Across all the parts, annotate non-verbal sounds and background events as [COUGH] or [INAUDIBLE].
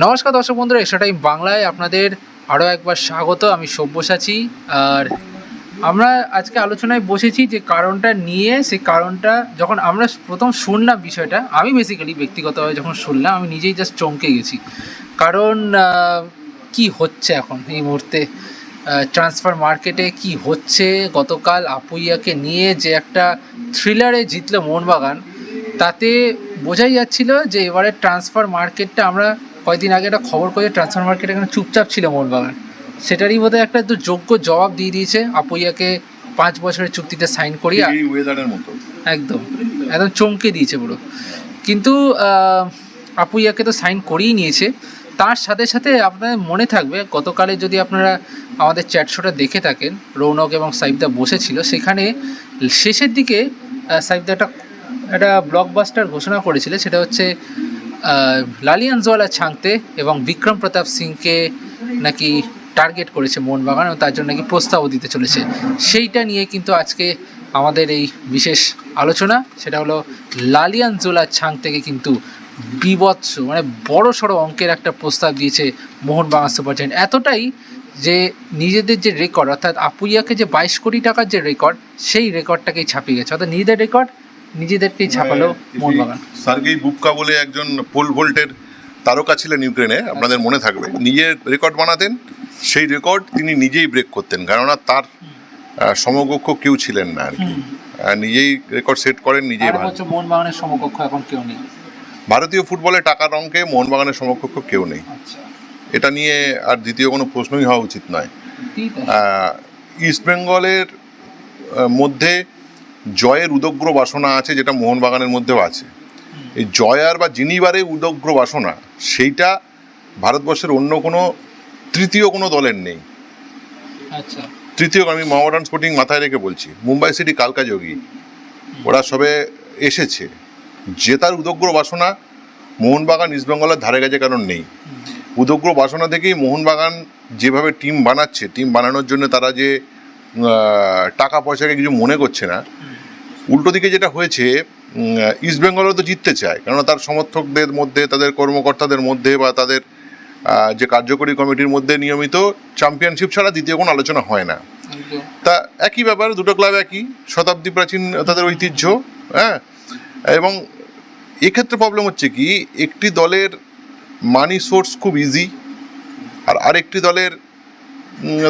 নমস্কার দর্শক বন্ধুরা এসা টাইম বাংলায় আপনাদের আরও একবার স্বাগত। আমি সব্যসাচী, আর আমরা আজকে আলোচনায় বসেছি যে কারণটা নিয়ে। সেই কারণটা যখন আমরা প্রথম শুনলাম বিষয়টা, আমি বেসিক্যালি ব্যক্তিগতভাবে যখন শুনলাম, আমি নিজেই জাস্ট চমকে গেছি। কারণ কি হচ্ছে এখন এই মুহূর্তে? ট্রান্সফার মার্কেটে কি হচ্ছে? গতকাল আপুইয়াকে নিয়ে যে একটা থ্রিলারে জিতলো মোহনবাগান, তাতে বোঝাই যাচ্ছিল যে এবারে ট্রান্সফার মার্কেটটা আমরা কয়েকদিন আগে একটা খবর করে ট্রান্সফার মার্কেট এখানে চুপচাপ ছিল মোহনবাগান। সেটারই বোধহয় একটা তো যোগ্য জবাব দিয়ে দিয়েছে আপুইয়াকে পাঁচ বছরের চুক্তিতে সাইন করিয়ে। একদম। একদম চমকে দিয়েছে পুরো। কিন্তু আপুইয়াকে তো সাইন করিয়ে নিয়েছে। তার সাথে সাথে আপনাদের মনে থাকবে গতকালে যদি আপনারা আমাদের চ্যাট শোটা দেখে থাকেন রৌনক এবং সাইবদা বসেছিল সেখানে শেষের দিকে সাইবদা একটা একটা ব্লকবাস্টার ঘোষণা করেছিল সেটা হচ্ছে লালিয়ানজওয়ালা ছাংতে এবং বিক্রম প্রতাপ সিংকে নাকি টার্গেট করেছে মোহনবাগান এবং তার জন্য নাকি প্রস্তাবও দিতে চলেছে। সেইটা নিয়ে কিন্তু আজকে আমাদের এই বিশেষ আলোচনা, সেটা হলো লালিয়ানজোলা ছাং থেকে কিন্তু বিভৎস মানে বড় সড়ো অঙ্কের একটা প্রস্তাব দিয়েছে মোহনবাগান সুপার জায়ান্ট। এতটাই যে নিজেদের যে রেকর্ড অর্থাৎ আপুইয়াকে যে বাইশ কোটি টাকার যে রেকর্ড সেই রেকর্ডটাকেই ছাপিয়ে গেছে। অর্থাৎ নিজেদের রেকর্ড নিজেদেরকেই ছাপালো মোহনবাগান সার্গেই বুবকা বলে একজন পোল ভোল্টের তারকা ছিলেন ইউক্রেনে আপনাদের মনে থাকবে। নিজের রেকর্ড বানাতেন সেই রেকর্ড তিনি নিজেই ব্রেক করতেন কেননা তার সমকক্ষ কেউ ছিলেন না আর কি। নিজেই রেকর্ড সেট করেন নিজেই মোহনবাগানের সমকক্ষ এখন কেউ নেই। ভারতীয় ফুটবলে টাকার অঙ্কে মোহনবাগানের সমকক্ষ কেউ নেই। আচ্ছা। এটা নিয়ে আর দ্বিতীয় কোনো প্রশ্নই হওয়া উচিত নয়। ইস্টবেঙ্গলের মধ্যে জয়ের উদগ্র বাসনা আছে যেটা মোহনবাগানের মধ্যেও আছে। এই জয়ার বা জিনিবারে উদগ্র বাসনা সেইটা ভারতবর্ষের অন্য কোনো তৃতীয় কোনো দলের নেই। আচ্ছা। তৃতীয় আমি মহামডার্ন স্পোর্টিং মাথায় রেখে বলছি মুম্বাই সিটি কালকা যোগী ওরা সবে এসেছে। জেতার উদগ্র বাসনা মোহনবাগান ইস্টবেঙ্গলের ধারে কাছে কারণ নেই। উদগ্র বাসনা থেকেই মোহনবাগান যেভাবে টিম বানাচ্ছে টিম বানানোর জন্য তারা যে টাকা পয়সাকে কিছু মনে করছে না উল্টো দিকে যেটা হয়েছে ইস্টবেঙ্গলও তো জিততে চায় কেননা তার সমর্থকদের মধ্যে তাদের কর্মকর্তাদের মধ্যে বা তাদের যে কার্যকরী কমিটির মধ্যে নিয়মিত চ্যাম্পিয়নশিপ ছাড়া দ্বিতীয় কোনো আলোচনা হয় না। তা একই ব্যাপার দুটো ক্লাব একই শতাব্দী প্রাচীন তাদের ঐতিহ্য হ্যাঁ? এবং এক্ষেত্রে প্রবলেম হচ্ছে কি একটি দলের মানি সোর্স খুব ইজি আর আরেকটি দলের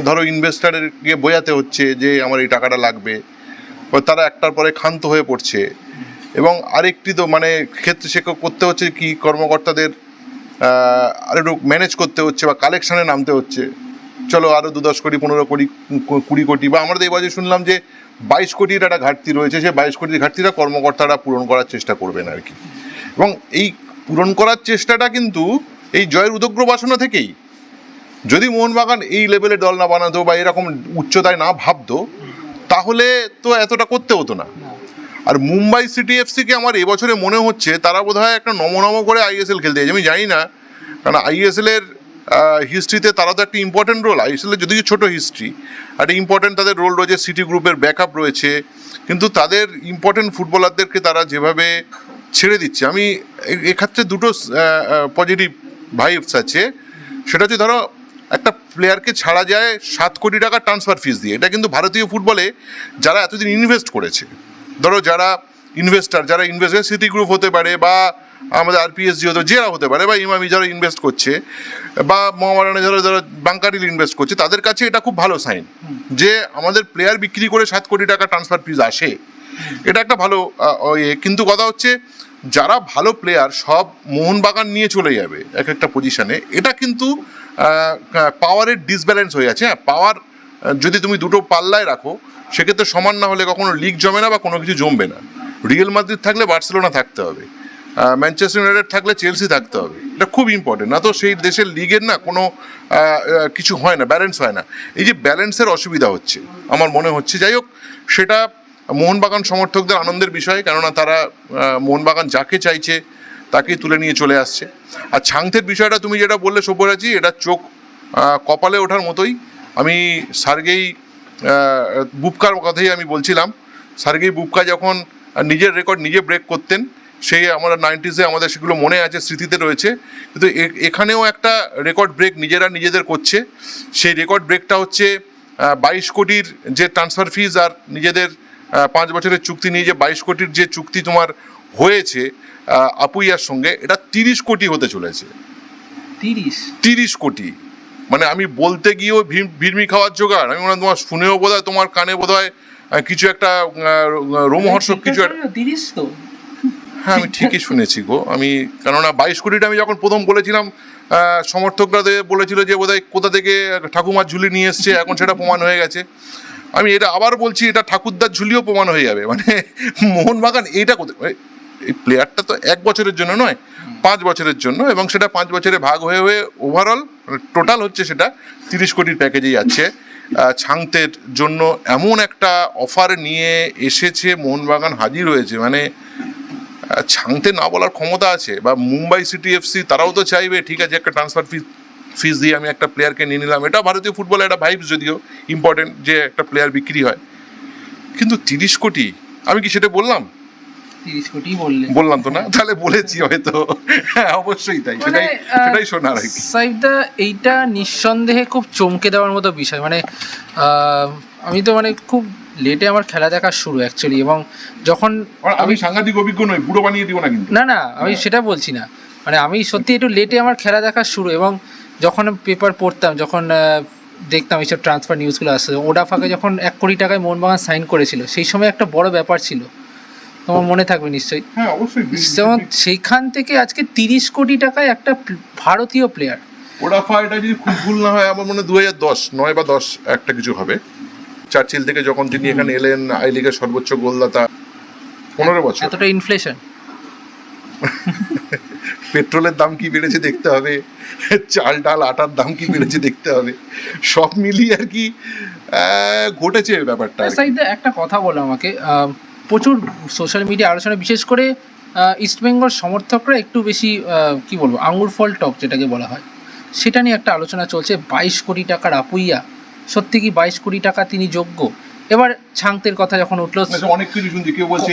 ধরো ইনভেস্টারের গিয়ে বোঝাতে হচ্ছে যে আমার এই টাকাটা লাগবে। তারা একটার পরে ক্ষান্ত হয়ে পড়ছে। এবং আরেকটি তো মানে ক্ষেত্রে সে করতে হচ্ছে কি? কর্মকর্তাদের আরেকটু ম্যানেজ করতে হচ্ছে বা কালেকশানে নামতে হচ্ছে। চলো আরও দু দশ কোটি, পনেরো কোটি কুড়ি কোটি বা আমরা তো এই বছর শুনলাম যে বাইশ কোটির একটা ঘাটতি রয়েছে। সেই বাইশ কোটির ঘাটতিটা কর্মকর্তারা পূরণ করার চেষ্টা করবেন আর কি। এবং এই পূরণ করার চেষ্টাটা কিন্তু এই জয়ের উদগ্র বাসনা থেকেই। যদি মোহনবাগান এই লেভেলে দল না বানাতো বা এরকম উচ্চতায় না ভাবতো তাহলে তো এতটা করতে হতো না। আর মুম্বাই সিটি এফসিকে আমার এবছরে মনে হচ্ছে তারা বোধহয় একটা নম নম করে আইএসএল খেলতে আমি জানি না কারণ আইএসএল এর হিস্ট্রিতে তারা তো একটা ইম্পর্টেন্ট রোল আইএসএল এর যদিও ছোট হিস্ট্রি একটা ইম্পর্টেন্ট তাদের রোল রয়েছে। সিটি গ্রুপের ব্যাকআপ রয়েছে। কিন্তু তাদের ইম্পর্টেন্ট ফুটবলারদেরকে তারা যেভাবে ছেড়ে দিচ্ছে আমি এক্ষেত্রে দুটো পজিটিভ ভাইবস আছে। সেটা হচ্ছে ধরো একটা প্লেয়ারকে ছাড়া যায় সাত কোটি টাকা ট্রান্সফার ফিস দিয়ে। এটা কিন্তু ভারতীয় ফুটবলে যারা এতদিন ইনভেস্ট করেছে, ধরো যারা ইনভেস্টার যারা ইনভেস্টার সিটি গ্রুপ হতে পারে বা আমাদের আরপিএসজি হতে যারা হতে পারে, বা ইমামি যারা ইনভেস্ট করছে, বা মহামারানে যারা যারা বাঙ্কারিল ইনভেস্ট করছে, তাদের কাছে এটা খুব ভালো সাইন যে আমাদের প্লেয়ার বিক্রি করে সাত কোটি টাকা ট্রান্সফার ফিস আসে। এটা একটা ভালো ইয়ে। কিন্তু কথা হচ্ছে যারা ভালো প্লেয়ার সব মোহনবাগান নিয়ে চলে যাবে এক একটা পজিশনে এটা কিন্তু পাওয়ারের ডিসব্যালেন্স হয়ে আছে। হ্যাঁ পাওয়ার যদি তুমি দুটো পাল্লায় রাখো, সেক্ষেত্রে সমান না হলে কখনো লিগ জমে না বা কোনো কিছু জমবে না। রিয়েল মাদ্রিদ থাকলে বার্সেলোনা থাকতে হবে। ম্যানচেস্টার ইউনাইটেড থাকলে চেলসি থাকতে হবে। এটা খুব ইম্পর্টেন্ট না তো সেই দেশের লিগের না কোনো কিছু হয় না ব্যালেন্স হয় না। এই যে ব্যালেন্সের অসুবিধা হচ্ছে, আমার মনে হচ্ছে। যাই হোক, সেটা মোহনবাগান সমর্থকদের আনন্দের বিষয় কেননা তারা মোহনবাগান যাকে চাইছে তাকেই তুলে নিয়ে চলে আসছে। আর ছাংথের বিষয়টা তুমি যেটা বললে সব্যরাজি এটা চোখ কপালে ওঠার মতোই। আমি সার্গেই আহ, বুবকার কথাই আমি বলছিলাম। সার্গেই বুপকা যখন নিজের রেকর্ড নিজে ব্রেক করতেন সেই আমরা নাইনটিসে আমাদের সেগুলো মনে আছে স্মৃতিতে রয়েছে। কিন্তু এখানেও একটা রেকর্ড ব্রেক নিজেরা নিজেদের করছে। সেই রেকর্ড ব্রেকটা হচ্ছে বাইশ কোটির যে ট্রান্সফার ফিজ আর নিজেদের পাঁচ বছরের চুক্তি নিয়ে যে বাইশ কোটির যে চুক্তি তোমার হয়েছে আপুইয়ার সঙ্গে এটা তিরিশ কোটি হতে চলেছে। তিরিশ? তিরিশ কোটি। মানে আমি বলতে গিয়েও ভিড়মি খাওয়ার জোগাড় আমি মনে তোমার শুনেও বোধ হয় তোমার কানে বোধ হয় কিছু একটা রোমহর্ষক কিছু একটা তিরিশ তো। হ্যাঁ আমি ঠিকই শুনেছি গো। আমি কেননা বাইশ কোটিটা আমি যখন প্রথম বলেছিলাম সমর্থকরা বলেছিল যে বোধহয় কোথা থেকে ঠাকুমার ঝুলি নিয়ে এসছে এখন সেটা প্রমাণ হয়ে গেছে। আমি এটা আবার বলছি এটা ঠাকুরদার ঝুলিও প্রমাণ হয়ে যাবে। মানে মোহনবাগান এইটা কোথায়? এই- প্লেয়ারটা তো এক বছরের জন্য নয় পাঁচ বছরের জন্য এবং সেটা পাঁচ বছরে ভাগ হয়ে হয়ে ওভারঅল টোটাল হচ্ছে সেটা তিরিশ কোটির প্যাকেজেই আহ, ছাংতের জন্য এমন একটা অফার নিয়ে এসেছে মোহনবাগান হাজির হয়েছে। মানে ছাংতে না বলার ক্ষমতা আছে বা মুম্বাই সিটি এফসি তারাও তো চাইবে ঠিক আছে একটা ট্রান্সফার ফিস ফিস দিয়ে আমি একটা প্লেয়ারকে নিয়ে নিলাম। এটা ভারতীয় ফুটবলে একটা ভাইবস যদিও ইম্পর্টেন্ট যে একটা প্লেয়ার বিক্রি হয়। কিন্তু তিরিশ কোটি আমি কি সেটা বললাম? তিরিশ কোটি বললে। বললাম তো না তাহলে বলেছি হয়তো। হ্যাঁ অবশ্যই তাই সেটাই সেটাই শোনার আর কি। এইটা নিঃসন্দেহে খুব চমকে দেওয়ার মতো বিষয়। মানে আমি তো মানে খুব লেটে আমার খেলা দেখা শুরু অ্যাকচুয়ালি এবং যখন আমি সাংঘাতিক অভিজ্ঞ নই বুড়ো বানিয়ে দিব না কিন্তু। না না আমি সেটা বলছি না। মানে আমি সত্যি একটু লেটে আমার খেলা দেখা শুরু এবং যখন পেপার পড়তাম যখন দেখতাম এইসব ট্রান্সফার নিউজগুলো আসছে ওডাফাকে যখন এক কোটি টাকায় মোহনবাগান সাইন করেছিল সেই সময় একটা বড় ব্যাপার ছিল। তোমার মনে থাকবে নিশ্চয়ই? হ্যাঁ অবশ্যই। যেমন সেইখান থেকে আজকে তিরিশ কোটি টাকায় একটা ভারতীয় প্লেয়ার ওরাফা এটা যদি খুব ভুল না হয় আমার মনে হয় দু হাজার দশ নয় বা দশ একটা কিছু হবে। চার্চিল থেকে যখন তিনি এখানে এলেন আই লিগের সর্বোচ্চ গোলদাতা পনেরো বছর। এতটা ইনফ্লেশন [LAUGHS] পেট্রোলের দাম কি বেড়েছে দেখতে হবে? চাল ডাল আটার দাম কি বেড়েছে দেখতে হবে? সব মিলিয়ে আর কি ঘটেছে ব্যাপারটা একটা কথা বলো আমাকে। প্রচুর সোশ্যাল মিডিয়া আলোচনা বিশেষ করে ইস্টবেঙ্গল সমর্থকরা একটু বেশি কি বলব আঙুর ফল টক যেটাকে বলা হয়। সেটা নিয়ে একটা আলোচনা চলছে বাইশ কোটি টাকার আপুইয়া। সত্যি কি বাইশ কোটি টাকা তিনি যোগ্য? এবার ছাংতের কথা যখন উঠল অনেক কিছু শুনছি কেউ বলছে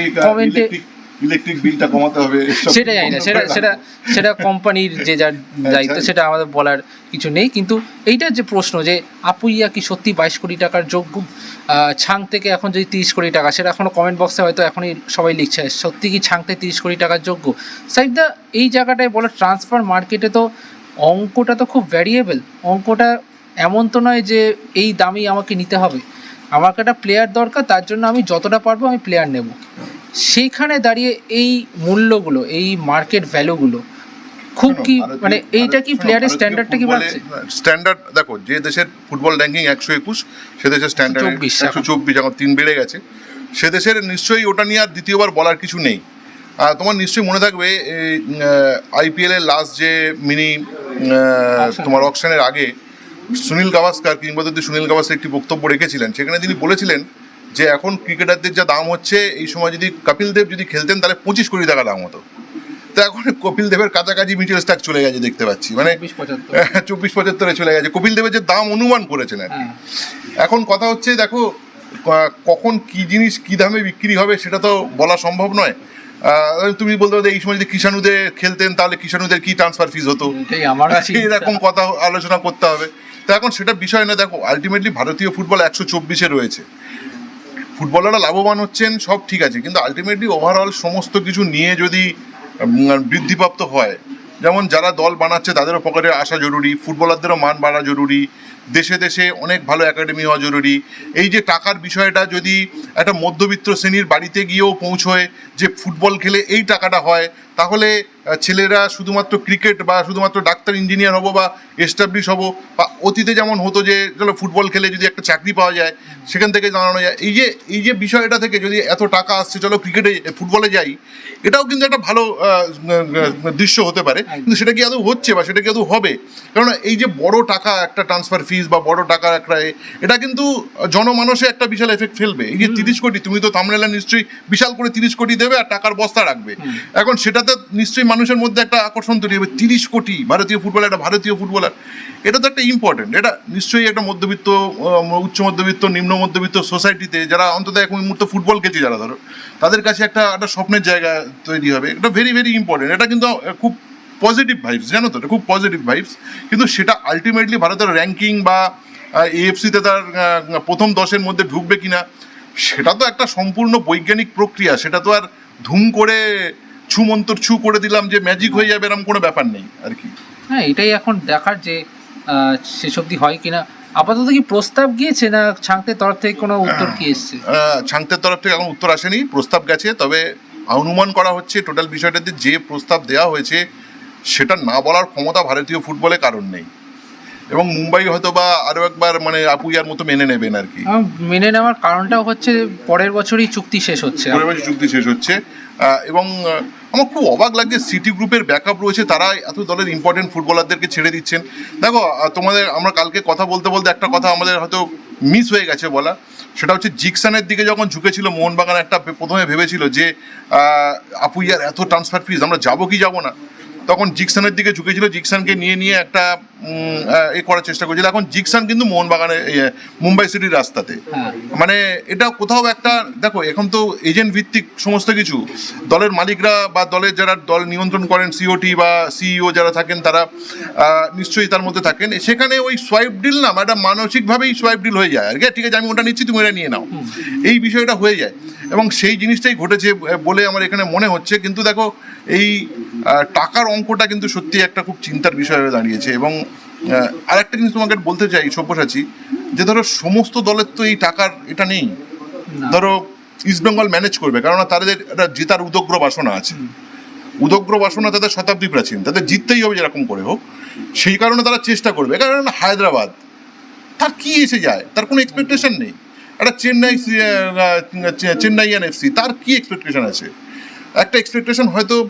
ইলেকট্রিক বিলটা কমাতে হবে সেটা জানি না সেটা সেটা সেটা কোম্পানির যে যার দায়িত্ব আচ্ছা। সেটা আমাদের বলার কিছু নেই। কিন্তু এইটার যে প্রশ্ন যে আপুইয়া কি সত্যি বাইশ কোটি টাকার যোগ্য? ছাং থেকে এখন যদি তিরিশ কোটি টাকা সেটা এখনও কমেন্ট বক্সে হয়তো এখনই সবাই লিখছে সত্যি কি ছাংতে তিরিশ কোটি টাকার যোগ্য? সাইদা এই জায়গাটায় বলো ট্রান্সফার মার্কেটে তো অঙ্কটা তো খুব ভ্যারিয়েবল অঙ্কটা এমন তো নয় যে এই দামেই আমাকে নিতে হবে। আমাকে একটা প্লেয়ার দরকার তার জন্য আমি যতটা পারব আমি প্লেয়ার নেব। সেইখানে দাঁড়িয়ে এই মূল্যগুলো এই মার্কেট ভ্যালুগুলো খুব কি মানে এইটা কি প্লেয়ারের স্ট্যান্ডার্ডটা কি বাড়ছে? স্ট্যান্ডার্ড দেখো যে দেশের ফুটবল র্যাঙ্কিং একশো একুশ সে দেশের স্ট্যান্ডার্ড 124 একশো চব্বিশ এখন তিন বেড়ে গেছে। সে দেশের নিশ্চয়ই ওটা নিয়ে আর দ্বিতীয়বার বলার কিছু নেই। আর তোমার নিশ্চয়ই মনে থাকবে আইপিএল এর লাস্ট যে মিনি তোমার অকশনের আগে সুনীল গাভাস্কার কিংবদন্তি সুনীল গাভাস্কার একটি বক্তব্য রেখেছিলেন সেখানে তিনি বলেছিলেন যে এখন ক্রিকেটারদের যা দাম হচ্ছে এই সময় যদি কপিল দেব যদি খেলতেন তাহলে পঁচিশ কোটি টাকা দাম হতো। তো এখন কপিল দেবের কাছাকাছি মিচেল স্টাক চলে গেছে দেখতে পাচ্ছি। মানে চব্বিশ পঁচাত্তরে। চলে গেছে। কপিল দেবের যে দাম অনুমান করেছেন আর হ্যাঁ। এখন কথা হচ্ছে দেখো কখন কি জিনিস কি দামে বিক্রি হবে সেটা তো বলা সম্ভব নয়। তুমি বলতে পারো এই সময় যদি কিষাণুদের খেলতেন তাহলে কিষাণুদের কি ট্রান্সফার ফিস হতো? এরকম কথা আলোচনা করতে হবে। তো এখন সেটা বিষয় না দেখো আলটিমেটলি ভারতীয় ফুটবল একশো চব্বিশে রয়েছে। ফুটবলাররা লাভবান হচ্ছেন, সব ঠিক আছে, কিন্তু আলটিমেটলি ওভারঅল সমস্ত কিছু নিয়ে যদি বৃদ্ধিপ্রাপ্ত হয়, যেমন যারা দল বানাচ্ছে তাদেরও পকেটে আসা জরুরি ফুটবলারদেরও মান বাড়া জরুরি দেশে দেশে অনেক ভালো একাডেমি হওয়া জরুরি। এই যে টাকার বিষয়টা যদি একটা মধ্যবিত্ত শ্রেণির বাড়িতে গিয়েও পৌঁছয় যে ফুটবল খেলে এই টাকাটা হয়, তাহলে ছেলেরা শুধুমাত্র ক্রিকেট বা শুধুমাত্র ডাক্তার ইঞ্জিনিয়ার হব বা এস্টাবলিশ হব বা অতীতে যেমন হতো যে, চলো ফুটবল খেলে যদি একটা চাকরি পাওয়া যায়, সেখান থেকে জানানো যায়। এই যে এই যে বিষয়টা থেকে যদি এত টাকা আসছে, চলো ক্রিকেটে ফুটবলে যাই, এটাও কিন্তু একটা ভালো দৃশ্য হতে পারে। কিন্তু সেটা কি আদৌ হচ্ছে বা সেটা কি আদৌ হবে? কারণ এই যে বড় টাকা একটা ট্রান্সফার ফিস বা বড় টাকার একটা এটা কিন্তু জনমানসে একটা বিশাল এফেক্ট ফেলবে। এই যে তিরিশ কোটি তুমি তো তামরেলা নিশ্চয়ই বিশাল করে তিরিশ কোটি দেবে আর টাকার বস্তা রাখবে। এখন সেটাতে নিশ্চয়ই মানুষের মধ্যে একটা আকর্ষণ তৈরি হবে। তিরিশ কোটি ভারতীয় ফুটবলার একটা ভারতীয় ফুটবলার এটা তো একটা ইম্পর্টেন্ট এটা নিশ্চয়ই একটা মধ্যবিত্ত উচ্চ মধ্যবিত্ত নিম্ন মধ্যবিত্ত সোসাইটিতে যারা অন্তত এক মুহূর্তে ফুটবল খেলছে যারা ধরো তাদের কাছে একটা একটা স্বপ্নের জায়গা তৈরি হবে। এটা ভেরি ভেরি ইম্পর্টেন্ট এটা কিন্তু খুব পজিটিভ ভাইবস জানো তো এটা খুব পজিটিভ ভাইবস কিন্তু সেটা আলটিমেটলি ভারতের র্যাঙ্কিং বা এএফসিতে তার প্রথম দশের মধ্যে ঢুকবে কিনা সেটা তো একটা সম্পূর্ণ বৈজ্ঞানিক প্রক্রিয়া সেটা তো আর ধুম করে ছু মন্তর ছু করে দিলাম যে ম্যাজিক হয়ে যাবে এরকম কোনো ব্যাপার নেই আর কি। হ্যাঁ এটাই এখন দেখার যে শেষ অবধি হয় কিনা। আপাতত কি প্রস্তাব গিয়েছে না ছাংতের তরফ থেকে কোনো উত্তর কি এসছে? ছাংতের তরফ থেকে এখন উত্তর আসেনি প্রস্তাব গেছে তবে অনুমান করা হচ্ছে টোটাল বিষয়টাতে যে প্রস্তাব দেওয়া হয়েছে সেটা না বলার ক্ষমতা ভারতীয় ফুটবলে কারণ নেই। এবং মুম্বাই হয়তো বা আরও একবার মানে আপুইয়ার মতো মেনে নেবেন আর কি। মেনে নেওয়ার কারণটাও হচ্ছে পরের বছরই চুক্তি শেষ হচ্ছে। পরিবেশ চুক্তি শেষ হচ্ছে। এবং আমার খুব অবাক লাগছে সিটি গ্রুপের ব্যাকআপ রয়েছে তারা এত দলের ইম্পর্টেন্ট ফুটবলারদেরকে ছেড়ে দিচ্ছেন। দেখো তোমাদের আমরা কালকে কথা বলতে বলতে একটা কথা আমাদের হয়তো মিস হয়ে গেছে বলা। সেটা হচ্ছে জিকসানের দিকে যখন ঝুঁকেছিল মোহনবাগান একটা প্রথমে ভেবেছিল যে আপুইয়ার এত ট্রান্সফার ফিজ আমরা যাব কি যাব না? তখন জিকসানের দিকে ঝুঁকেছিল। জিকসানকে নিয়ে নিয়ে একটা এ করার চেষ্টা করেছিল। এখন জিকসান কিন্তু মোহনবাগানে মুম্বাই সিটির রাস্তাতে। হ্যাঁ। মানে এটা কোথাও একটা দেখো এখন তো এজেন্ট ভিত্তিক সমস্ত কিছু। দলের মালিকরা বা দলের যারা দল নিয়ন্ত্রণ করেন সিওটি বা সিইও যারা থাকেন তারা নিশ্চয়ই তার মধ্যে থাকেন। সেখানে ওই সোয়াইপ ডিল না একটা মানসিকভাবেই সোয়াইপ ডিল হয়ে যায়। আর কি ঠিক আছে আমি ওটা নিচ্ছি তুমি এটা নিয়ে নাও। এই বিষয়টা হয়ে যায়। এবং সেই জিনিসটাই ঘটেছে বলে আমার এখানে মনে হচ্ছে। কিন্তু দেখো এই টাকার অঙ্কটা কিন্তু সত্যি একটা খুব চিন্তার বিষয় হয়ে দাঁড়িয়েছে। এবং আরেকটা জিনিস তোমাকে বলতে চাই সব্যসাচী যে ধরো সমস্ত দলের তো এই টাকার এটা নেই। ধরো ইস্টবেঙ্গল ম্যানেজ করবে কেননা তাদের একটা জেতার উদগ্র বাসনা আছে। উদগ্র বাসনা তাদের শতাব্দী প্রাচীন তাদের জিততেই হবে যেরকম করে হোক। সেই কারণে তারা চেষ্টা করবে। কারণ হায়দ্রাবাদ তার কি এসে যায়? তার কোনো এক্সপেকটেশন নেই। একটা চেন্নাই সি- আহ, চে- চেন্নাইয়ান এফসি তার কি এক্সপেকটেশন আছে? একটা এক্সপেকটেশন হয়তো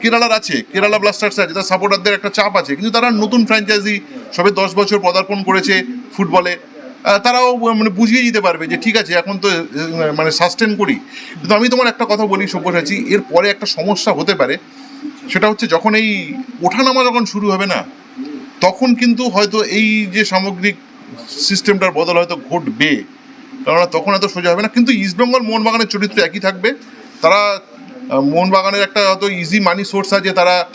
কেরালার আছে কেরালা ব্লাস্টার্স আছে তার সাপোর্টারদের একটা চাপ আছে। কিন্তু তারা নতুন ফ্র্যাঞ্চাইজি সবে দশ বছর পদার্পণ করেছে ফুটবলে। তারাও মানে বুঝিয়ে দিতে পারবে যে ঠিক আছে এখন তো মানে সাস্টেন করি। কিন্তু আমি তোমার একটা কথা বলি সব্যসাচী এর পরে একটা সমস্যা হতে পারে। সেটা হচ্ছে যখন এই ওঠানামা যখন শুরু হবে না তখন কিন্তু হয়তো এই যে সামগ্রিক সিস্টেমটার বদল হয়তো ঘটবে। কেননা তখন এত সোজা হবে না। কিন্তু ইস্টবেঙ্গল মোহনবাগানের চরিত্র একই থাকবে। তারা মোহনবাগানের একটা হয়তো ইজি মানি সোর্স আছে তারা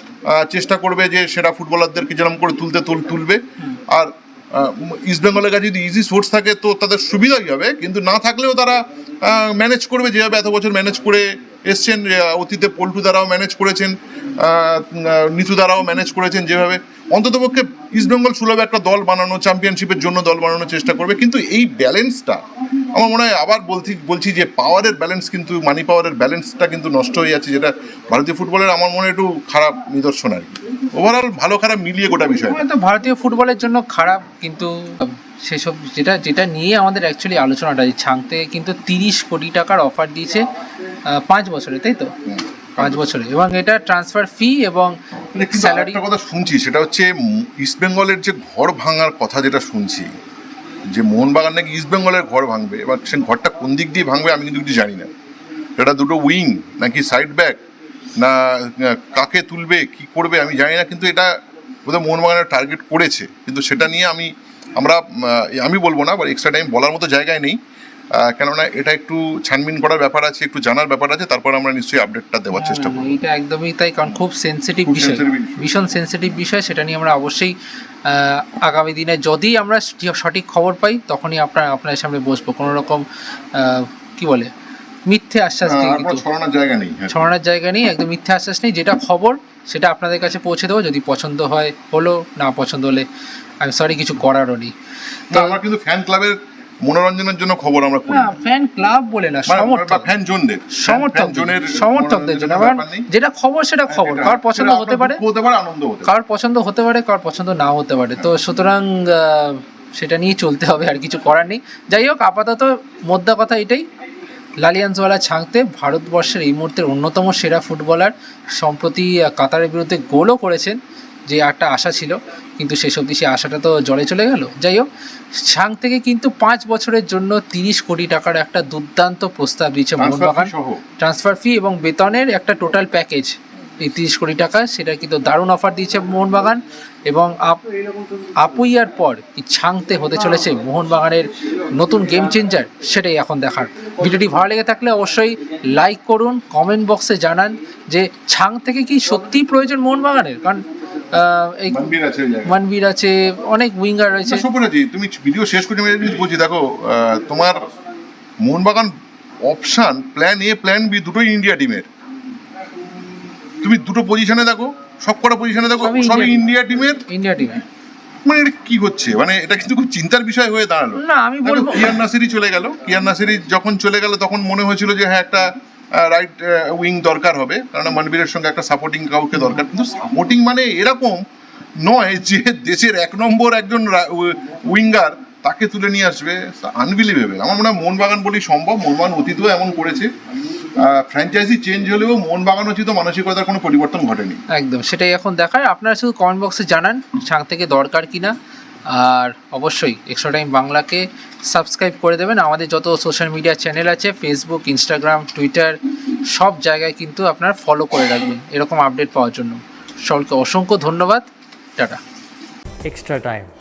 চেষ্টা করবে যে সেরা ফুটবলারদেরকে যেরকম করে তুলতে তুল- তুলবে। আর আহ, ইস্টবেঙ্গলের কাছে যদি ইজি সোর্স থাকে তো তাদের সুবিধাই হবে। কিন্তু না থাকলেও তারা ম্যানেজ করবে। যেভাবে এত বছর ম্যানেজ করে এসছেন অতীতে পল্টু দ্বারাও ম্যানেজ করেছেন আহ, আহ, নিতু দ্বারাও ম্যানেজ করেছেন যেভাবে। অন্ততপক্ষে ইস্টবেঙ্গল সুলভ একটা দল বানানো চ্যাম্পিয়নশিপের জন্য দল বানানোর চেষ্টা করবে। কিন্তু এই ব্যালেন্সটা আমার মনে হয় আবার বলছি বলছি যে পাওয়ারের ব্যালেন্স কিন্তু মানি পাওয়ারের ব্যালেন্সটা কিন্তু নষ্ট হয়ে যাচ্ছে যেটা ভারতীয় ফুটবলের আমার মনে একটু খারাপ নিদর্শন আর কি। ওভারঅল ভালো খারাপ মিলিয়ে গোটা বিষয়। হয়তো ভারতীয় ফুটবলের জন্য খারাপ কিন্তু সেসব যেটা যেটা নিয়ে আমাদের অ্যাকচুয়ালি আলোচনাটা ছাংতে কিন্তু তিরিশ কোটি টাকার অফার দিয়েছে পাঁচ বছরে তাই তো? পাঁচ বছরে এবং এটা ট্রান্সফার ফি এবং স্যালারি একটা কথা শুনছি সেটা হচ্ছে ইস্ট বেঙ্গলের যে ঘর ভাঙার কথা যেটা শুনছি যে মোহনবাগান নাকি ইস্ট বেঙ্গলের ঘর ভাঙবে এবার সে ঘরটা কোন দিক দিয়ে ভাঙবে আমি কিন্তু কিছু জানি না। সেটা দুটো উইং নাকি সাইড ব্যাক না কাকে তুলবে কি করবে আমি জানি না কিন্তু এটা বোধহয় মোহনবাগানের টার্গেট করেছে। কিন্তু সেটা নিয়ে আমি আমরা আমি বলব না বা এক্সট্রা টাইম বলার মতো জায়গায় নেই। কেননা এটা একটু ছানবিন করার ব্যাপার আছে একটু জানার ব্যাপার আছে তারপর আমরা নিশ্চয়ই আপডেটটা দেওয়ার চেষ্টা করব। এটা একদমই তাই কারণ খুব সেনসিটিভ বিষয়। ভীষণ সেনসিটিভ বিষয় সেটা নিয়ে আমরা অবশ্যই আগামী দিনে যদি আমরা সঠিক খবর পাই তখনই আপনার আপনার সামনে বসবো। কোনো রকম কি বলে মিথ্যে আশ্বাস দিয়ে আর কিন্তু। ছড়ানোর জায়গা নেই হ্যাঁ। ছড়ানোর জায়গা নেই একদম মিথ্যে আশ্বাস নেই যেটা খবর সেটা আপনাদের কাছে পৌঁছে দেবো। যদি পছন্দ হয় হলো না পছন্দ হলে আমি সরি কিছু করারও নেই। তো আমরা কিন্তু ফ্যান ক্লাবের মনোরঞ্জনের জন্য খবর আমরা করি। না ফ্যান ক্লাব বলে না সমর্থক। ফ্যান জোনদের সমর্থক সমর্থকদের জন্য। আবার যেটা খবর সেটা খবর। কার পছন্দ হতে পারে? হতে পারে আনন্দ হতে পারে। কার পছন্দ হতে পারে কার পছন্দ নাও হতে পারে। তো সুতরাং সেটা নিয়ে চলতে হবে আর কিছু করার নেই। যাই হোক আপাতত মোদ্দা কথা এটাই। লালিয়ানসওয়ালা ছাঁকতে ভারতবর্ষের এই মুহূর্তের অন্যতম সেরা ফুটবলার। সম্প্রতি কাতারের বিরুদ্ধে গোলও করেছেন যে একটা আশা ছিল। কিন্তু শেষ অবধি সেই আশাটা তো জলে চলে গেল। যাই হোক ছাং থেকে কিন্তু পাঁচ বছরের জন্য তিরিশ কোটি টাকার একটা দুর্দান্ত প্রস্তাব দিয়েছে মোহনবাগান। ট্রান্সফার ফি এবং বেতনের একটা টোটাল প্যাকেজ এই তিরিশ কোটি টাকা সেটা কিন্তু দারুণ অফার দিয়েছে মোহনবাগান এবং আপ আপুইয়ার পর এই ছাংতে হতে চলেছে মোহনবাগানের নতুন গেম চেঞ্জার সেটাই এখন দেখার। ভিডিওটি ভালো লেগে থাকলে অবশ্যই লাইক করুন কমেন্ট বক্সে জানান যে ছাং থেকে কি সত্যিই প্রয়োজন মোহনবাগানের? কারণ এই মানবীর আছে অনেক উইঙ্গার রয়েছে। তুমি ভিডিও শেষ করে আমি বলছি দেখো তোমার Mohun Bagan option plan A plan B দুটোই ইন্ডিয়া টিমের তুমি দুটো পজিশনে দেখো সব কটা পজিশনে দেখো সবই সবই ইন্ডিয়া টিমের ইন্ডিয়া টিমে মানে এটা কি হচ্ছে? মানে এটা কিন্তু খুব চিন্তার বিষয় হয়ে দাঁড়াল। না আমি বলব কিয়ার নাসিরি চলে গেল। কিয়ার নাসিরি যখন চলে গেল তখন মনে হয়েছিল যে হ্যাঁ একটা রাইট উইং দরকার হবে। কারণ মনবীরের সঙ্গে একটা সাপোর্টিং কাউকে দরকার। কিন্তু সাপোর্টিং মানে এরকম নয় যে দেশের এক নম্বর একজন উইঙ্গার তাকে তুলে নিয়ে আসবে। আনবিলিভেবল আমার মনে হয় মোহনবাগান বলেই সম্ভব। মোহনবাগান অতীতেও এমন করেছে। ফ্র্যাঞ্চাইজি চেঞ্জ হলেও মোহনবাগান উচিত মানসিকতার কোনো পরিবর্তন ঘটেনি। একদম, সেটাই এখন দেখায়। আপনারা শুধু কমেন্ট বক্সে জানান ছাং থেকে দরকার কিনা। আর অবশ্যই এক্সট্রা টাইম বাংলাকে সাবস্ক্রাইব করে দেবেন। আমাদের যত সোশ্যাল মিডিয়া চ্যানেল আছে ফেসবুক ইনস্টাগ্রাম টুইটার সব জায়গায় কিন্তু আপনারা ফলো করে রাখবেন এরকম আপডেট পাওয়ার জন্য। সকলকে অসংখ্য ধন্যবাদ। টাটা। Extra time